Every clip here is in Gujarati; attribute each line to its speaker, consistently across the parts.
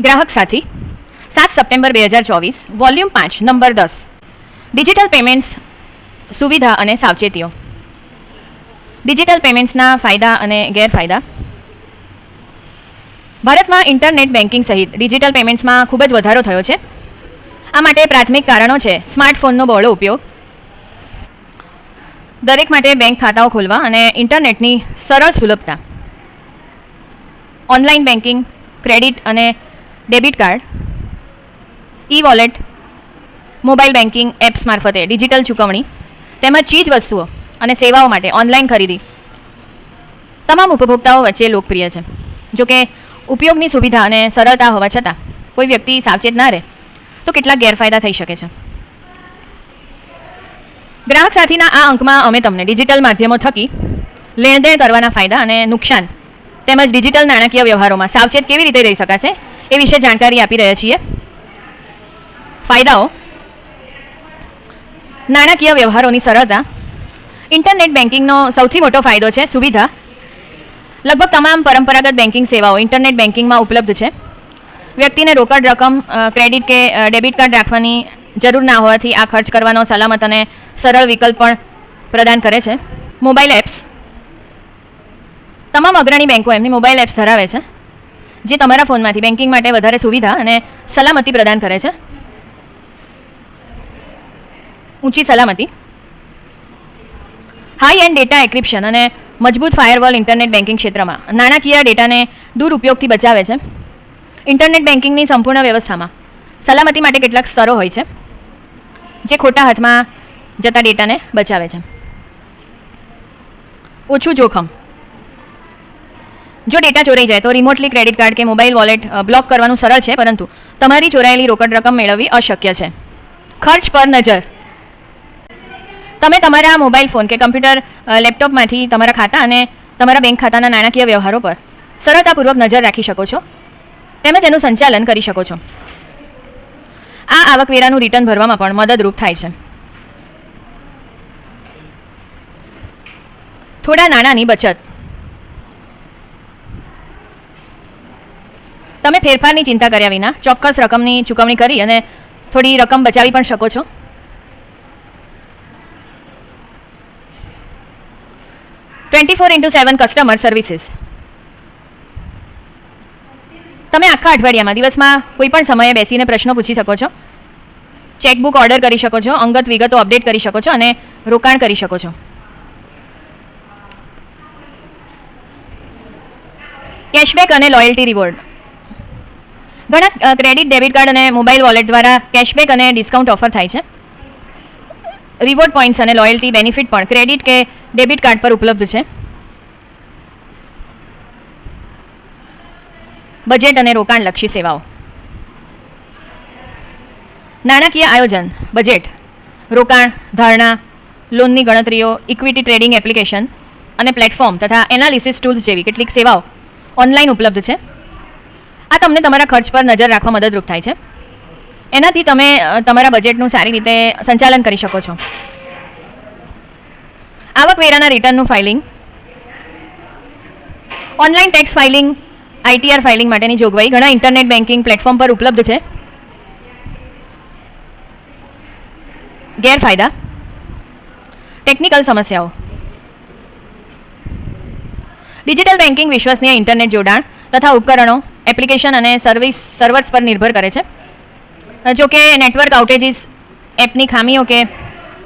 Speaker 1: ગ્રાહક સાથી, સાત સપ્ટેમ્બર બે હજાર ચોવીસ, વોલ્યુમ પાંચ, નંબર દસ. ડિજિટલ પેમેન્ટ્સ સુવિધા અને સાવચેતીઓ. ડિજિટલ પેમેન્ટ્સના ફાયદા અને ગેરફાયદા. ભારતમાં ઇન્ટરનેટ બેન્કિંગ સહિત ડિજિટલ પેમેન્ટ્સમાં ખૂબ જ વધારો થયો છે. આ માટે પ્રાથમિક કારણો છે સ્માર્ટફોનનો બહોળો ઉપયોગ. દરેક માટે બેંક ખાતાઓ ખોલવા અને ઇન્ટરનેટની સરળ સુલભતા. ઓનલાઈન બેન્કિંગ ક્રેડિટ અને debit card e wallet mobile banking apps મારફતે ડિજિટલ ચૂકવણી, તેમજ ચીજ વસ્તુઓ અને સેવાઓ માટે ઓનલાઈન ખરીદી. તમામ ઉપભોક્તાઓ વચ્ચે લોકપ્રિય છે. જોકે, ઉપયોગની સુવિધા અને સરળતા હોવા છતાં, કોઈ વ્યક્તિ સાવચેત ના રહે, તો કેટલાક ગેરફાયદા થઈ શકે છે. ગ્રાહક સાથીના આ અંકમાં અમે તમને ડિજિટલ માધ્યમો થકી લેણદેણ કરવાના ફાયદા અને નુકસાન તેમજ ડિજિટલ નાણાકીય વ્યવહારોમાં સાવચેત કેવી રીતે રહી શકાશે એ વિશે જાણકારી આપી રહ્યા છીએ. ફાયદાઓ. નાણાકીય વ્યવહારોની સરળતા. ઇન્ટરનેટ બેન્કિંગનો સૌથી મોટો ફાયદો છે સુવિધા. લગભગ તમામ પરંપરાગત બેન્કિંગ સેવાઓ ઇન્ટરનેટ બેન્કિંગમાં ઉપલબ્ધ છે. વ્યક્તિને રોકડ રકમ ક્રેડિટ કે ડેબિટ કાર્ડ રાખવાની જરૂર ના હોવાથી આ ખર્ચ કરવાનો સલામત અને સરળ વિકલ્પ પણ પ્રદાન કરે છે. Mobile apps. તમામ અગ્રણી બેંકો એમની મોબાઈલ એપ્સ ધરાવે છે. જે તમારા ફોનમાંથી બેન્કિંગ માટે વધારે સુવિધા અને સલામતી પ્રદાન કરે છે. ઊંચી સલામતી. હાઈ એન્ડ ડેટા એક્રિપ્શન અને મજબૂત ફાયરવોલ ઇન્ટરનેટ બેન્કિંગ ક્ષેત્રમાં. નાણાકીય ડેટાને દુરુપયોગથી બચાવે છે. ઇન્ટરનેટ બેન્કિંગની સંપૂર્ણ વ્યવસ્થામાં સલામતી માટે કેટલાક સ્તરો હોય છે, જે ખોટા હાથમાં જતા ડેટાને બચાવે છે. ઓછું જોખમ. જો ડેટા ચોરાઈ જાય તો રિમોટલી ક્રેડિટ કાર્ડ કે મોબાઈલ વોલેટ બ્લોક કરવાનું સરળ છે, પરંતુ તમારી ચોરાયેલી રોકડ રકમ મેળવવી અશક્ય છે. ખર્ચ પર નજર. તમે તમારા મોબાઈલ ફોન કે કમ્પ્યુટર લેપટોપમાંથી તમારા ખાતા અને તમારા બેંક ખાતાના નાણાકીય વ્યવહારો પર સરળતાપૂર્વક નજર રાખી શકો છો તેમજ એનું સંચાલન કરી શકો છો. આ આવકવેરાનું રિટર્ન ભરવામાં પણ મદદરૂપ થાય છે. થોડા નાણાંની બચત. તમે ફેરફારની ચિંતા કર્યા વિના ચોક્કસ રકમની ચૂકવણી કરી અને થોડી રકમ બચાવી પણ શકો છો? Twenty four into seven customer services. તમે આખા અઠવાડિયામાં, દિવસમાં કોઈ પણ સમયે બેસીને પ્રશ્નો પૂછી શકો છો? ચેકબુક ઓર્ડર કરી શકો છો, અંગત વિગતો અપડેટ કરી શકો છો અને રોકાણ કરી શકો છો. કેશબેક અને લોયલ્ટી રિવોર્ડ. ઘણા ક્રેડિટ ડેબિટ કાર્ડ અને મોબાઈલ વોલેટ દ્વારા કેશબેક અને ડિસ્કાઉન્ટ ઓફર થાય છે. રિવોર્ડ પોઈન્ટ્સ અને લોયલ્ટી બેનિફિટ પણ ક્રેડિટ કે ડેબિટ કાર્ડ પર ઉપલબ્ધ છે. બજેટ અને રોકાણલક્ષી સેવાઓ. નાણાકીય આયોજન બજેટ રોકાણ, ધારણા લોનની ગણતરીઓ ઇક્વિટી ટ્રેડિંગ એપ્લિકેશન અને પ્લેટફોર્મ તથા એનાલિસિસ ટૂલ્સ જેવી કેટલીક સેવાઓ ઓનલાઈન ઉપલબ્ધ છે. આ તમને તમારા ખર્ચ પર નજર રાખવા મદદરૂપ થાય છે. એનાથી તમે તમારા બજેટનું સારી રીતે સંચાલન કરી શકો છો. આવકવેરાના રિટર્નનું filing online tax filing ITR filing માટેની જોગવાઈ. ઘણા ઇન્ટરનેટ બેન્કિંગ પ્લેટફોર્મ પર ઉપલબ્ધ છે. ગેરફાયદા. ટેકનિકલ સમસ્યાઓ. ડિજિટલ બેન્કિંગ વિશ્વસનીય ઇન્ટરનેટ જોડાણ તથા ઉપકરણો. એપ્લિકેશન અને સર્વિસ સર્વર્સ પર નિર્ભર કરે છે. જો કે નેટવર્ક આઉટેજીસ એપની ખામીઓ કે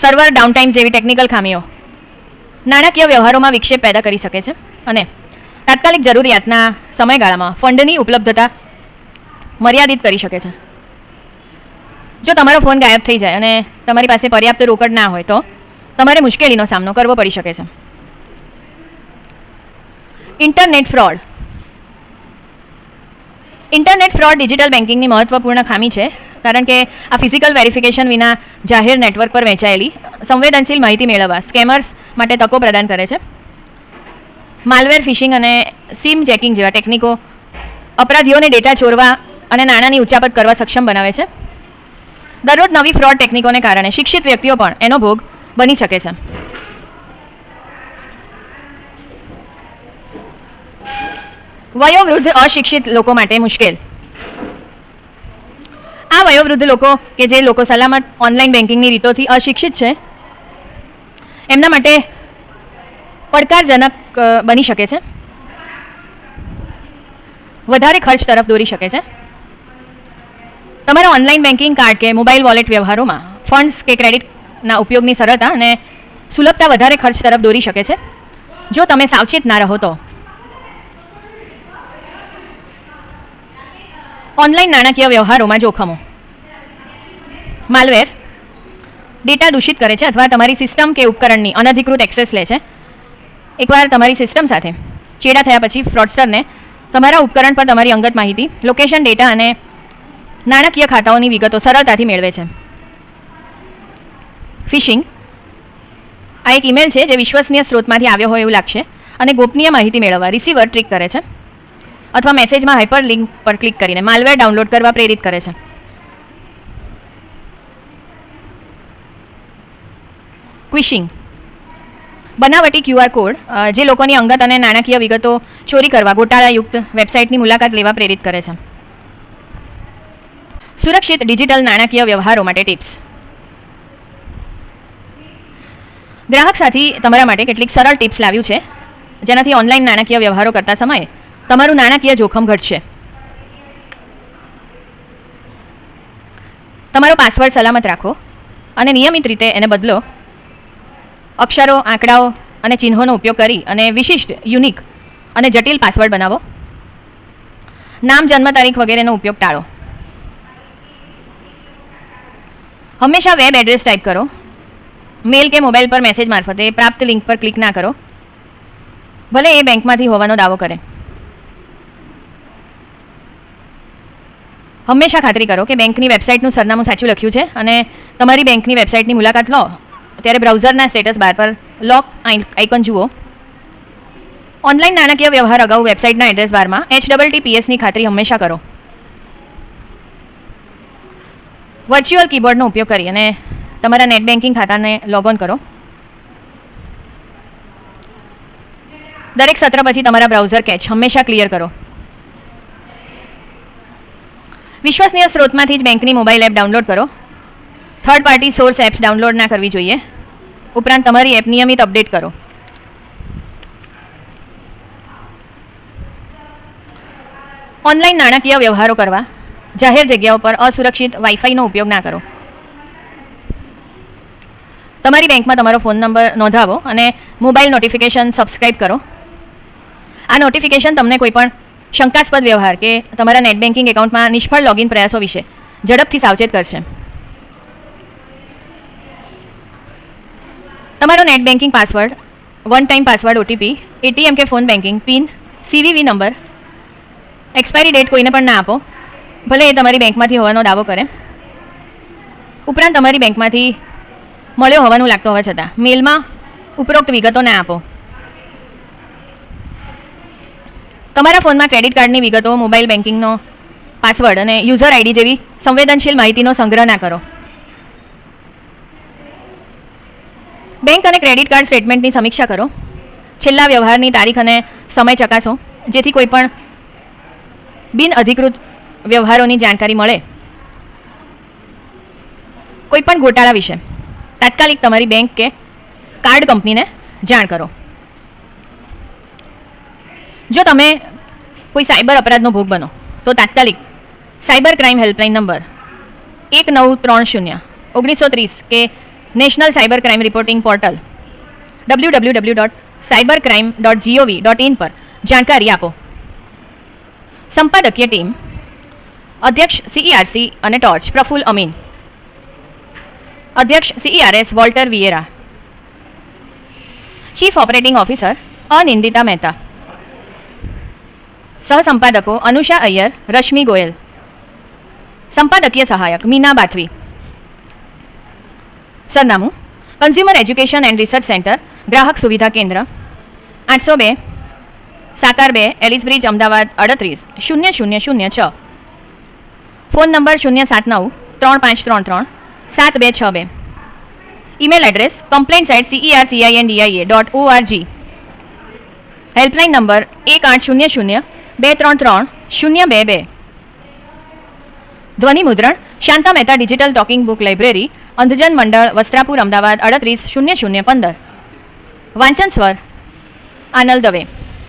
Speaker 1: સર્વર ડાઉનટાઇમ જેવી ટેકનિકલ ખામીઓ નાણાકીય વ્યવહારોમાં વિક્ષેપ પેદા કરી શકે છે અને તાત્કાલિક જરૂરિયાતના સમયગાળામાં ફંડની ઉપલબ્ધતા મર્યાદિત કરી શકે છે. જો તમારો ફોન ગાયબ થઈ જાય અને તમારી પાસે પર્યાપ્ત રોકડ ના હોય તો તમારે મુશ્કેલીનો સામનો કરવો પડી શકે છે. Internet fraud internet fraud digital બેન્કિંગની મહત્વપૂર્ણ ખામી છે, કારણ કે આ ફિઝિકલ વેરિફિકેશન વિના જાહેર નેટવર્ક પર વહેંચાયેલી, સંવેદનશીલ માહિતી મેળવવા સ્કેમર્સ માટે તકો પ્રદાન કરે છે. માલવેર ફિશિંગ અને સિમ ચેકિંગ જેવા ટેકનિકો અપરાધીઓને ડેટા ચોરવા અને નાણાંની ઉચાપત કરવા સક્ષમ બનાવે છે. દરરોજ નવી ફ્રોડ ટેકનિકોને કારણે શિક્ષિત વ્યક્તિઓ પણ એનો ભોગ બની શકે છે. વયોવૃદ્ધ અશિક્ષિત લોકો માટે મુશ્કેલ. આ વયોવૃદ્ધ લોકો કે જે લોકો સલામત ઓનલાઈન બેન્કિંગની રીતોથી અશિક્ષિત છે, એમના માટે પડકારજનક બની શકે છે. વધારે ખર્ચ તરફ દોરી શકે છે. તમારા ઓનલાઈન બેન્કિંગ કાર્ડ કે મોબાઈલ વોલેટ વ્યવહારોમાં ફંડ્સ કે ક્રેડિટના ઉપયોગની સરળતા અને સુલભતા વધારે ખર્ચ તરફ દોરી શકે છે. જો તમે સાવચેત ના રહો તો ઓનલાઈન નાણાકીય વ્યવહારોમાં જોખમો. માલવેર ડેટા દૂષિત કરે છે અથવા તમારી સિસ્ટમ કે ઉપકરણની અનધિકૃત એક્સેસ લે છે. એકવાર તમારી સિસ્ટમ સાથે ચેડા થયા પછી ફ્રોડસ્ટરને તમારા ઉપકરણ પર તમારી અંગત માહિતી લોકેશન ડેટા અને નાણાકીય ખાતાઓની વિગતો સરળતાથી મેળવે છે. ફિશિંગ આ એક ઈમેલ છે જે વિશ્વસનીય સ્ત્રોતમાંથી આવ્યો હોય એવું લાગશે અને ગોપનીય માહિતી મેળવવા રિસીવર ટ્રીક કરે છે. અથવા મેસેજમાં હાઇપર લિંક પર ક્લિક કરીને માલવેર ડાઉનલોડ કરવા પ્રેરિત કરે છે. ક્વિશિંગ બનાવટી ક્યુઆર કોડ જે લોકોની અંગત અને નાણાકીય વિગતો ચોરી કરવા ગોટાળાયુક્ત વેબસાઇટની મુલાકાત લેવા પ્રેરિત કરે છે. સુરક્ષિત ડિજિટલ નાણાકીય વ્યવહારો માટે ટિપ્સ. ગ્રાહક સાથી, તમારા માટે કેટલીક સરળ ટિપ્સ લાવ્યું છે, જેનાથી ઓનલાઈન નાણાકીય વ્યવહારો કરતા સમયે તમારું નાણાકીય જોખમ ઘટશે. તમારો પાસવર્ડ સલામત રાખો અને નિયમિત રીતે એને બદલો. અક્ષરો, આંકડાઓ અને ચિહ્નોનો ઉપયોગ કરી અને વિશિષ્ટ યુનિક અને જટિલ પાસવર્ડ બનાવો. નામ, જન્મ તારીખ વગેરેનો ઉપયોગ ટાળો. હંમેશા વેબ એડ્રેસ ટાઈપ કરો. મેલ કે મોબાઈલ પર મેસેજ મારફતે પ્રાપ્ત લિંક પર ક્લિક ના કરો. ભલે એ બેંકમાંથી હોવાનો દાવો કરે. હંમેશા ખાતરી કરો કે બેંકની વેબસાઇટનું સરનામું સાચું લખ્યું છે અને તમારી બેંકની વેબસાઇટની મુલાકાત લો. ત્યારે બ્રાઉઝરના સ્ટેટસ બાર પર લોક આઇકન જુઓ. ઓનલાઈન નાણાકીય વ્યવહાર અગાઉ વેબસાઇટના એડ્રેસ બારમાં એચ ડબલ ટી પીએસની ખાતરી હંમેશા કરો. વર્ચ્યુઅલ કીબોર્ડનો ઉપયોગ કરી અને તમારા નેટ બેન્કિંગ ખાતાને લોગ ઓન કરો. દરેક સત્ર પછી તમારા બ્રાઉઝર કેચ હંમેશા ક્લિયર કરો. વિશ્વસનીય સ્ત્રોતમાંથી જ બેંકની મોબાઈલ એપ ડાઉનલોડ કરો. Third party source apps download ના કરવી જોઈએ. ઉપરાંત તમારી એપ નિયમિત અપડેટ કરો. ઓનલાઈન નાણાકીય વ્યવહારો કરવા. જાહેર જગ્યાઓ પર અસુરક્ષિત વાઈફાઈનો ઉપયોગ ના કરો. તમારી બેંકમાં તમારો ફોન નંબર નોંધાવો અને મોબાઈલ નોટિફિકેશન સબસ્ક્રાઇબ કરો. આ નોટિફિકેશન તમને કોઈપણ શંકાસ્પદ વ્યવહાર કે તમારા નેટ બેન્કિંગ એકાઉન્ટમાં નિષ્ફળ લોગિન પ્રયાસો વિશે ઝડપથી સાવચેત કરશે. તમારો net banking password one time password OTP ATM કે phone banking PIN CVV number expiry date કોઈને પણ ના આપો, ભલે એ તમારી બેંકમાંથી હોવાનો દાવો કરે. ઉપરાંત તમારી બેંકમાંથી મળ્યો હોવાનું લાગતું હોવા છતાં, મેલમાં ઉપરોક્ત વિગતો ના આપો. તમારા ફોનમાં ક્રેડિટ કાર્ડની વિગતો મોબાઈલ બેન્કિંગનો પાસવર્ડ અને યુઝર આઈડી જેવી સંવેદનશીલ માહિતીનો સંગ્રહ ના કરો. બેંક અને ક્રેડિટ કાર્ડ સ્ટેટમેન્ટની સમીક્ષા કરો. છેલ્લા વ્યવહારની તારીખ અને સમય ચકાસો, જેથી કોઈપણ બિનઅધિકૃત બિન અધિકૃત વ્યવહારોની જાણકારી મળે. કોઈપણ ગોટાળા વિશે તાત્કાલિક તમારી બેંક કે કાર્ડ કંપનીને જાણ કરો. જો તમે કોઈ સાયબર અપરાધનો ભોગ બનો, તો તાત્કાલિક સાયબર ક્રાઇમ હેલ્પલાઇન નંબર એક નવ ત્રણ શૂન્ય ઓગણીસો ત્રીસ કે national cyber crime reporting portal W W W dot cyber crime dot GOV dot in પર જાણકારી આપો. સંપાદકીય ટીમ, અધ્યક્ષ સીઈઆરસી અને ટોર્ચ પ્રફુલ અમીન. અધ્યક્ષ CERS Walter Vieira chief operating officer Anindita Mehta. સહસંપાદકો Anusha Iyer, Rashmi Goyal. સંપાદકીય સહાયક મીના બાથવી. સરનામું consumer education and research centre ગ્રાહક સુવિધા કેન્દ્ર. આઠસો બે, સાકાર બે, એલિસ બ્રિજ, અમદાવાદ, અડત્રીસ, શૂન્ય શૂન્ય શૂન્ય છ. ફોન નંબર શૂન્ય સાત નવ, ત્રણ પાંચ ત્રણ ત્રણ, સાત બે છ બે. Email address complaints at DIA dot ORG helpline number એક આઠ શૂન્ય શૂન્ય બે ત્રણ ત્રણ, શૂન્ય બે બે. ધ્વનિ મુદ્રણ, Shanta Mehta digital talking book library, Andhjan Mandal, Vastrapur, Ahmedabad, અડત્રીસ, શૂન્ય શૂન્ય પંદર. વાંચન સ્વર આનલ દવે.